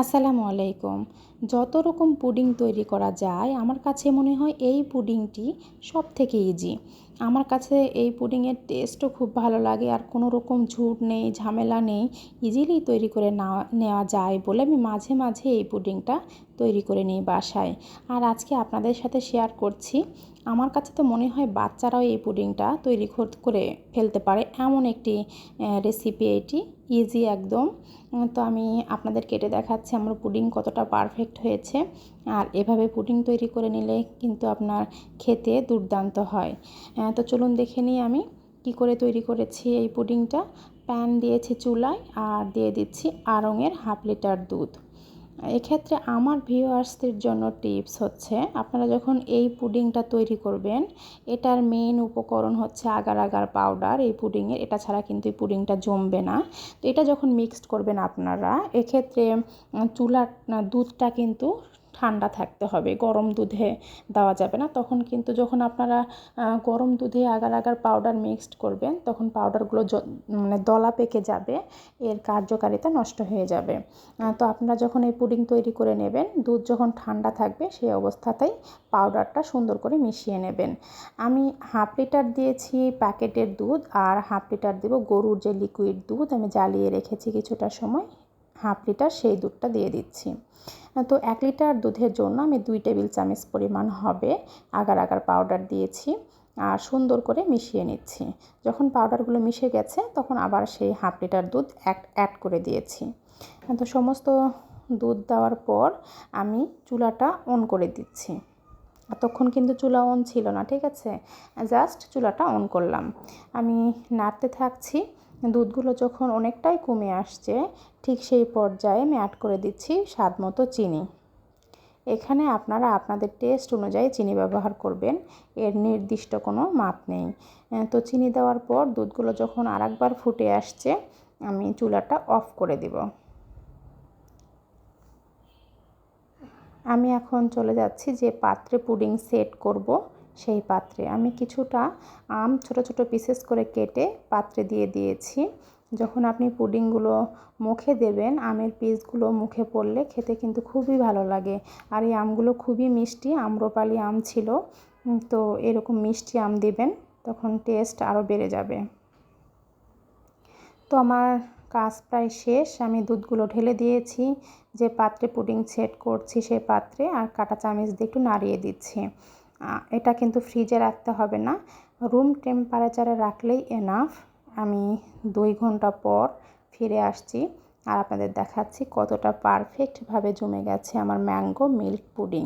আসসালামু আলাইকুম। যত রকম পুডিং তৈরি করা যায়, আমার কাছে মনে হয় এই পুডিংটি সব থেকে ইজি আমার কাছে এই পুডিংয়ের টেস্টও খুব ভালো লাগে আর কোনো রকম ঝুট নেই, ঝামেলা নেই ইজিলি তৈরি করে নেওয়া যায় বলে আমি মাঝে মাঝে এই পুডিংটা তৈরি করে নিই বাসায়। আর আজকে আপনাদের সাথে শেয়ার করছি, আমার কাছে তো মনে হয় বাচ্চারাও এই পুডিংটা তৈরি করে ফেলতে পারে। এমন একটি রেসিপি এটি ইজি একদম। তো আমি আপনাদের কেটে দেখাচ্ছি, আমার পুডিং কতটা পারফেক্ট হয়েছে। আর এভাবে পুডিং তৈরি করে নিলে কিন্তু আপনার খেতে দুর্দান্ত হয়। তো চলুন দেখে নিই আমি কি করে তৈরি করেছি এই পুডিংটা। প্যান দিয়েছি চুলায়, আর দিয়ে দিচ্ছি আড়ঙের হাফ লিটার দুধ। এক্ষেত্রে আমার ভিউয়ার্সদের জন্য টিপস হচ্ছে, আপনারা যখন এই পুডিংটা তৈরি করবেন, এটার মেন উপকরণ হচ্ছে আগার আগার পাউডার এই পুডিংয়ের এটা ছাড়া কিন্তু এই পুডিংটা জমবে না। তো এটা যখন মিক্সড করবেন আপনারা, এক্ষেত্রে চুলার দুধটা কিন্তু ঠান্ডা থাকতে হবে, গরম দুধে দেওয়া যাবে না। তখন কিন্তু যখন আপনারা গরম দুধে আগার আগার পাউডার মিক্সড করবেন, তখন পাউডারগুলো মানে দলা পেকে যাবে, এর কার্যকারিতা নষ্ট হয়ে যাবে। তো আপনারা যখন এই পুডিং তৈরি করে নেবেন, দুধ যখন ঠান্ডা থাকবে, সেই অবস্থাতেই পাউডারটা সুন্দর করে মিশিয়ে নেবেন। আমি হাফ লিটার দিয়েছি প্যাকেটের দুধ, আর হাফ লিটার দেবো গরুর যে লিকুইড দুধ, আমি জ্বালিয়ে রেখেছি কিছুটা সময়। হাফ লিটার সেই দুধটা দিয়ে দিচ্ছি। তো এক লিটার দুধের জন্য আমি দুই টেবিল চামচ পরিমাণ হবে আগার আগার পাউডার দিয়েছি আর সুন্দর করে মিশিয়ে নিচ্ছি। যখন পাউডারগুলো মিশে গেছে তখন আবার সেই হাফ লিটার দুধ অ্যাড করে দিয়েছি। তো সমস্ত দুধ দেওয়ার পর আমি চুলাটা অন করে দিচ্ছি। তখন কিন্তু চুলা অন ছিল না, ঠিক আছে? জাস্ট চুলাটা অন করলাম। আমি নাড়তে থাকছি। দুধগুলো যখন অনেকটাই কমে আসছে, ঠিক সেই পর্যায়ে আমি অ্যাড করে দিচ্ছি স্বাদ মতো চিনি। এখানে আপনারা আপনাদের টেস্ট অনুযায়ী চিনি ব্যবহার করবেন, এর নির্দিষ্ট কোনো মাপ নেই। তো চিনি দেওয়ার পর দুধগুলো যখন আরেকবার ফুটে আসছে, আমি চুলাটা অফ করে দিব। আমি এখন চলে যাচ্ছি যে পাত্রে পুডিং সেট করব। সেই পাত্রে। আমি কিছুটা আম ছোট ছোট পিসেস করে কেটে পাত্রে দিয়ে দিয়েছি। যখন আপনি পুডিংগুলো মুখে দেবেন, আমের পিসগুলো মুখে পড়লে খেতে কিন্তু খুবই ভালো লাগে। আর এই আমগুলো খুবই মিষ্টি, আম্রপালি আম ছিল। তো এরকম মিষ্টি আম দেবেন, তখন টেস্ট আরও বেড়ে যাবে। তো আমার কাজ প্রায় শেষ। আমি দুধগুলো ঢেলে দিয়েছি। যে পাত্রে পুডিং সেট করছি সেই পাত্রে, আর কাটা চামিচ দিয়ে একটু নাড়িয়ে দিচ্ছি। এটা কিন্তু ফ্রিজে রাখতে হবে না। রুম টেম্পারেচারে রাখলেই এনাফ আমি দুই ঘণ্টা পর ফিরে আসছি আর আপনাদের দেখাচ্ছি কতটা পারফেক্টভাবে জমে গেছে আমার ম্যাঙ্গো মিল্ক পুডিং